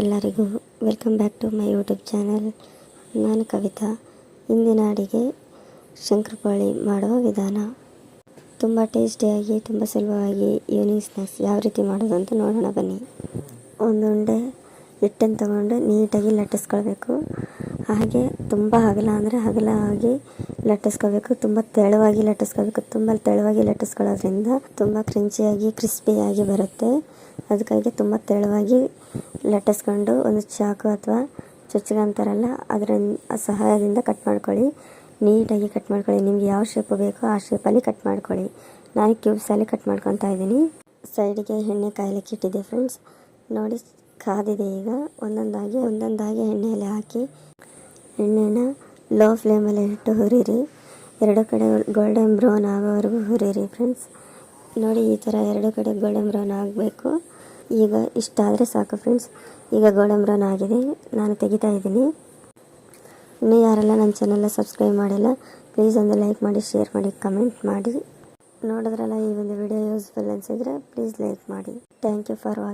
ಎಲ್ಲರಿಗೂ welcome back to my YouTube channel. ನಾನು ಕವಿತಾ. ಇಂದಿನ ಅಡಿಗೆ ಶಂಕರಪಾಳಿ ಮಾಡುವ ವಿಧಾನ. ತುಂಬ ಟೇಸ್ಟಿಯಾಗಿ ತುಂಬ ಸುಲಭವಾಗಿ ಈವ್ನಿಂಗ್ ಸ್ನ್ಯಾಕ್ಸ್ ಯಾವ ರೀತಿ ಮಾಡೋದು ಅಂತ ನೋಡೋಣ ಬನ್ನಿ. ಒಂದು ಉಂಡೆ ಹಿಟ್ಟನ್ನು ತಗೊಂಡು ನೀಟಾಗಿ ಲಟ್ಟಿಸ್ಕೊಳ್ಬೇಕು. ಹಾಗೆ ತುಂಬ ಹಗಲ ಅಂದರೆ ಅಗಲವಾಗಿ ಲಟ್ಟಿಸ್ಕೋಬೇಕು ತುಂಬ ತೆಳುವಾಗಿ ಲಟ್ಟಿಸ್ಕೋಬೇಕು ತುಂಬ ತೆಳುವಾಗಿ ಲಟ್ಟಿಸ್ಕೊಳ್ಳೋದ್ರಿಂದ ತುಂಬ ಕ್ರಿಂಚಿಯಾಗಿ, ಕ್ರಿಸ್ಪಿಯಾಗಿ ಬರುತ್ತೆ. ಅದಕ್ಕಾಗಿ ತುಂಬ ತೆಳುವಾಗಿ ಲಟ್ಟಿಸ್ಕೊಂಡು ಒಂದು ಚಾಕು ಅಥವಾ ಚುಚ್ಚಿಗಂತಾರಲ್ಲ ಅದರ ಸಹಾಯದಿಂದ ಕಟ್ ಮಾಡ್ಕೊಳ್ಳಿ. ನೀಟಾಗಿ ಕಟ್ ಮಾಡ್ಕೊಳ್ಳಿ. ನಿಮ್ಗೆ ಯಾವ ಶೇಪ್ ಬೇಕೋ ಆ ಶೇಪಲ್ಲಿ ಕಟ್ ಮಾಡ್ಕೊಳ್ಳಿ. ನಾನು ಕ್ಯೂಬ್ಸಲ್ಲಿ ಕಟ್ ಮಾಡ್ಕೊತಾ ಇದ್ದೀನಿ. ಸೈಡಿಗೆ ಎಣ್ಣೆ ಕಾಯಲಿಕ್ಕೆ ಇಟ್ಟಿದ್ದೆ ಫ್ರೆಂಡ್ಸ್ ನೋಡಿ, ಕಾದಿದೆ ಈಗ. ಒಂದೊಂದಾಗಿ ಒಂದೊಂದಾಗಿ ಎಣ್ಣೆಯಲ್ಲಿ ಹಾಕಿ, ಎಣ್ಣೆನ ಲೋ ಫ್ಲೇಮಲ್ಲಿ ಇಟ್ಟು ಹುರಿರಿ. ಎರಡು ಕಡೆ ಗೋಲ್ಡನ್ ಬ್ರೌನ್ ಆಗೋವರೆಗೂ ಹುರಿರಿ ಫ್ರೆಂಡ್ಸ್ ನೋಡಿ ಈ ಥರ ಎರಡು ಕಡೆ ಗೋಲ್ಡನ್ ಬ್ರೌನ್ ಆಗಬೇಕು. ಈಗ ಇಷ್ಟಾದರೆ ಸಾಕು ಫ್ರೆಂಡ್ಸ್ ಈಗ ಗೋಲ್ಡನ್ ಬ್ರೌನ್ ಆಗಿದೆ. ನಾನು ತೆಗಿತಾ ಇದ್ದೀನಿ. ಇನ್ನೂ ಯಾರೆಲ್ಲ ನನ್ನ ಚಾನೆಲ್ಲ ಸಬ್ಸ್ಕ್ರೈಬ್ ಮಾಡಿಲ್ಲ ಪ್ಲೀಸ್ ಒಂದು ಲೈಕ್ ಮಾಡಿ ಶೇರ್ ಮಾಡಿ ಕಮೆಂಟ್ ಮಾಡಿ. ನೋಡಿದ್ರಲ್ಲ ಈ ಒಂದು ವಿಡಿಯೋ ಯೂಸ್ಫುಲ್ ಅನಿಸಿದ್ರೆ ಪ್ಲೀಸ್ ಲೈಕ್ ಮಾಡಿ. Thank you for watching